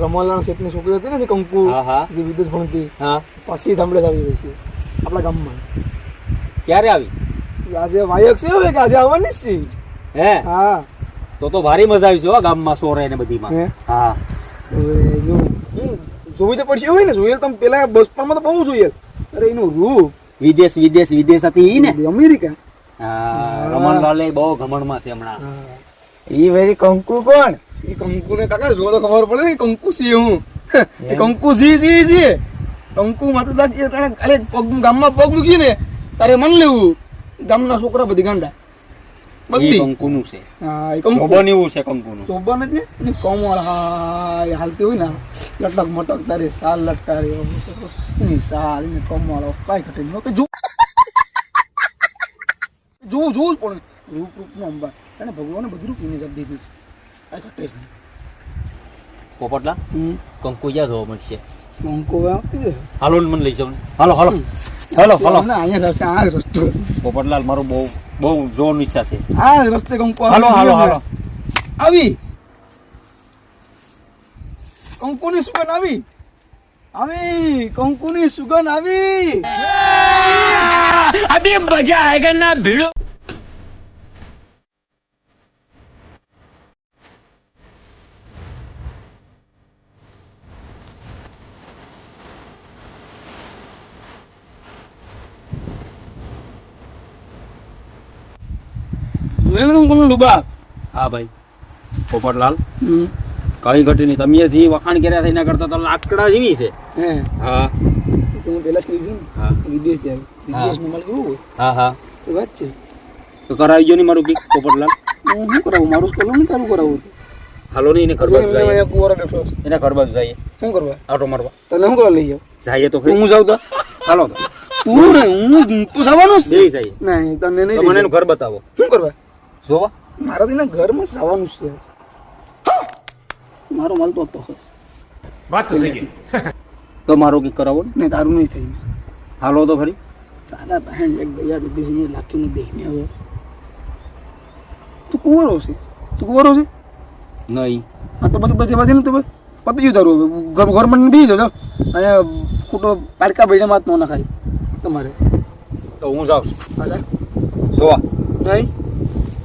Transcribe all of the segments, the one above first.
રમવાલાના શેઠની છોકરી હતી ને જે કંકુ જે વિદેશ ભણતી હા. પછી ધામડે આવી રહી છે આપણા ગામમાં. ક્યારે આવી? આજે વાયક છે હવે કે આજે આવવાની જ છે. હે? હા. તો તો ભારી મજા આવી છે હો ગામમાં સોરે ને બધીમાં. હે? હવે જો જોવી તો પડશે હોય ને જોઈએ તમે પેલા બચપનમાં તો બહુ જોઈએ અરે એનું રૂપ. વિદેશ વિદેશ વિદેશ હતી ઈ ને? અમેરિકા. હા રમણલાલે બહુ ઘમણમાં છે હમણાં. ઈ વેરી કંકુ કોણ? એ કંકુ ને કાકા જો તો ખબર પડે ને કંકુ સી હું. એ કંકુ સી સી સી કંકુ માત્ર દા કે ખાલી પગ ગામમાં પગ મૂકી ને તારે મન લેવું. ગામના છોકરા બધી ગાંડા. બધી. કંકુનું છે. હા એ કંકુ. જોબન એવું છે કંકુનું. શોભન જ ને? કોમળ હા હાલતી હોય ને લટક મટક તારી સાલ લટકારી એની સાલ ને કમળ કાંઈ ઘટે નહીં. કે જો જોવું જોવું જ પડે રૂપ રૂપનો અંબા એને ભગવાને બધું રૂપ એને જપ દીધું. પોપટલા? કંકુ જ્યાં મળશે? હાલો મને લઈ જાવ હાલો હાલો. હાલો હાલો. પોપટલાલ મારો બહુ બહુ જોવાની ઈચ્છા છે. હા રસ્તે કંકુ હાલો હાલો હાલો. આવી. કંકુની સુગંધ આવી. આવી. કંકુની સુગંધ આવી. અભી મજા આયગા ના ભીડો. લુબા. હા ભાઈ. પોપટલાલ કઈ ઘટી નહીં તમે જે વખાણ કર્યા છે એના કરતા તો લાકડા જેવી છે. હા. તમે પેલા જ કીધું હા. વિદેશ જાય. વિદેશનું માલ કેવું હોય. હા હા. એ વાત છે. તો કરાવી ગયો ને મારું કીક પોપટલાલ. હું શું કરાવું? મારું કરું ને તારું કરાવું. હાલો નહીં એને એમને જઈએ. બેઠો. એના ઘર જઈએ. શું કરવા? આટો મારવા. તને શું કરવા લઈ જાવ જઈએ તો હું જાઉં તો? હાલો. તો હું તું જવાનું જઈ જઈએ નહીં તને નહીં મને ઘર બતાવો. શું કરવા? જોવા. મારા તેના ઘરમાં જ જવાનું છે. મારો માલ તો હતો. વાત તો મારું કીક કરાવો ને. તારું નહીં થઈ હાલો તો ખરી તારા બહેન એક ભૈયા દીધી છે લાખીને બેહીને હવે. તું કુંવરો છે? તું કુંવરો છે? નહીં. હા તો પછી પછી પછી ને તમે પતી ગયું તારું. ઘર ઘરમાં બી જજો અહીંયા ખોટો પાડકા બેડે વાત ન નખાય. તમારે. તો હું જાઉં છું. જોવા. નહીં?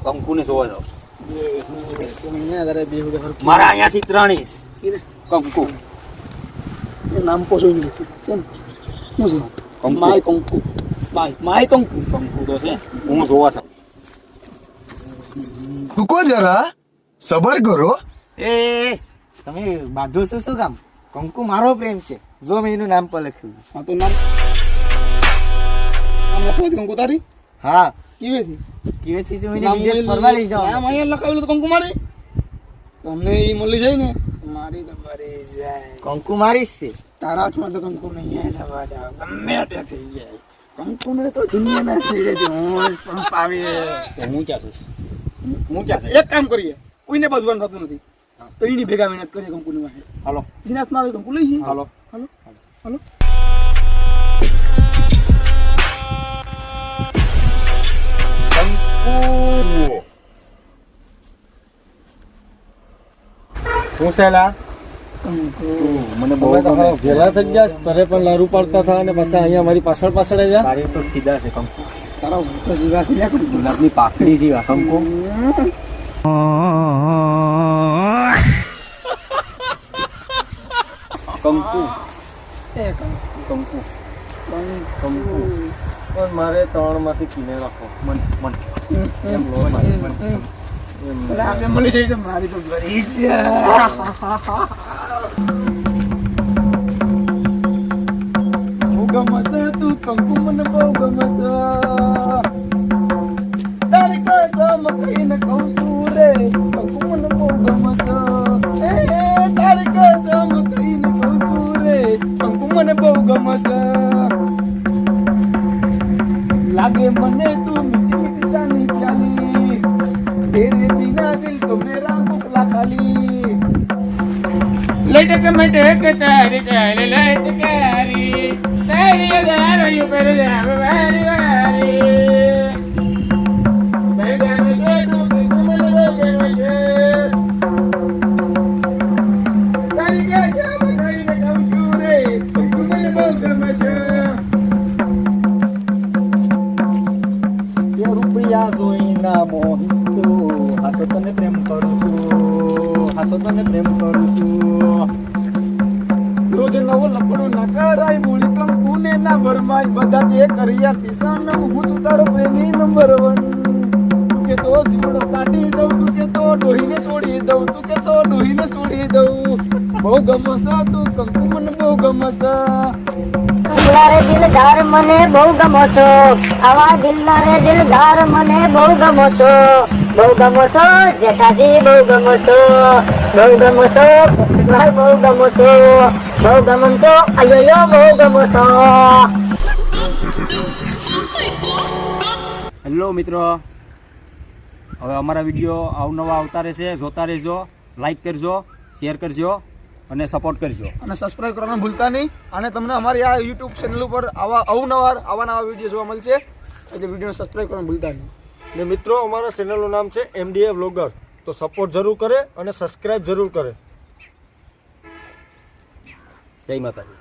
કંકુને જોવા જાઉં મારા મારા અહીંયાથી ચિત્રાણી કંકુ નામ પોસો શું શું છે? માય કંકુ માય માય કંકુ કંકુ તો છે. હું જોવા છું રૂકો જરા. સબર કરો. એ તમે બાંધો છો શું કામ? કંકુ મારો પ્રેમ છે. જો મેં એનું નામ પર લખ્યું. હા તો નામ કંકુ તારી. હા. કેવેથી? કેવેથી તમે એને નામ વિદેશ ફરવા લઈ નામ જાઓ અહીંયા લખાવેલું તો કંકુ મારી. તમને એ મળી જાય ને. મારી તમારી જાય. કંકુ મારી છે. તારા હાથમાં તો કંકુ નહીં જવા દે ગમે તે થઈ જાય. કંકુ ને તો દુનિયાના છેડેથી હું પણ પાવી હું. ક્યાં છું હું ક્યાં છું એક કામ કરીએ. કોઈને બાજવાનું થતું નથી. તો એની ભેગા મહેનત કરીએ કંકુની વાહે. હાલો. શ્રીનાથમાં આવે કંકુ લઈ જઈએ. હાલો. હાલો. હાલો. શું છેલા કંકુ. મને બહુ તમે ગમે. થઈ ગયા ઘરે પણ લારું પાડતા હતા અને પાછા અહીંયા મારી પાછળ પાછળ આવ્યા. તારી તો કીધા છે કંકુ. તારા ઉપર જીવા છે ગુલાબની પાકડી જીવા કંકુ. કંકુ. એ કંકુ. કંકુ. પણ મારે ત્રણમાંથી કિને રાખો. મન મન. એમ લો આપણે મળી જાય તો મારી તો ગરી છે બહુ ગમશે તું કંકુ મને બહુ ગમશે તારી કસમ કહીને કહું છું રે કંકુ મને બહુ ગમશે એ તારી કસમ કહીને કહું છું રે કંકુ મને બહુ ગમશે લાગે મને તું Let us come to her, Tari, Tari, Tari, Tari, Tari, Tari, Tari, Tari, Tari, Tari, Tari, Tari, Tari, Tari, Tari, Tari, Tari, Tari, Tari, રોજ નવો લપડો નકારાય મૂળી બોલી કંકુ ના ભરમાય બધા જે કર્યા કિસાન હું છું તારો પ્રેમી નંબર વન તું કે તો જીવડો કાઢી દઉં, તું કે તો ડોહીને છોડી દઉં, તું કે તો ડોહીને છોડી દઉં. બહુ ગમસ તું, કંકુ મને બહુ ગમસ દિલદાર દિલદાર મને બહુ ગમો છો આવા દિલદાર દિલદાર મને બહુ ગમો છો બહુ ગમો છો જેઠાજી બહુ ગમો છો બહુ ગમો છો ભાઈ બહુ ગમો છો બહુ ગમો છો અયો બહુ ગમો છો હેલો મિત્રો હવે અમારા વીડિયો અવનવા આવતા રહેશે જોતા રહેજો લાઈક કરજો શેર કરજો અને સપોર્ટ કરજો. અને સબસ્ક્રાઇબ કરવાનું ભૂલતા નહીં. અને તમને અમારી આ યુટ્યુબ ચેનલ ઉપર આવા અવનવાર આવા નવા વીડિયો જોવા મળશે. એટલે વીડિયો સબસ્ક્રાઇબ કરવાનું ભૂલતા નહીં. ને મિત્રો, અમારા ચેનલનું નામ છે એમડીએ વ્લોગર તો સપોર્ટ જરૂર કરે અને સબસ્ક્રાઈબ જરૂર કરે. જય માતાજી.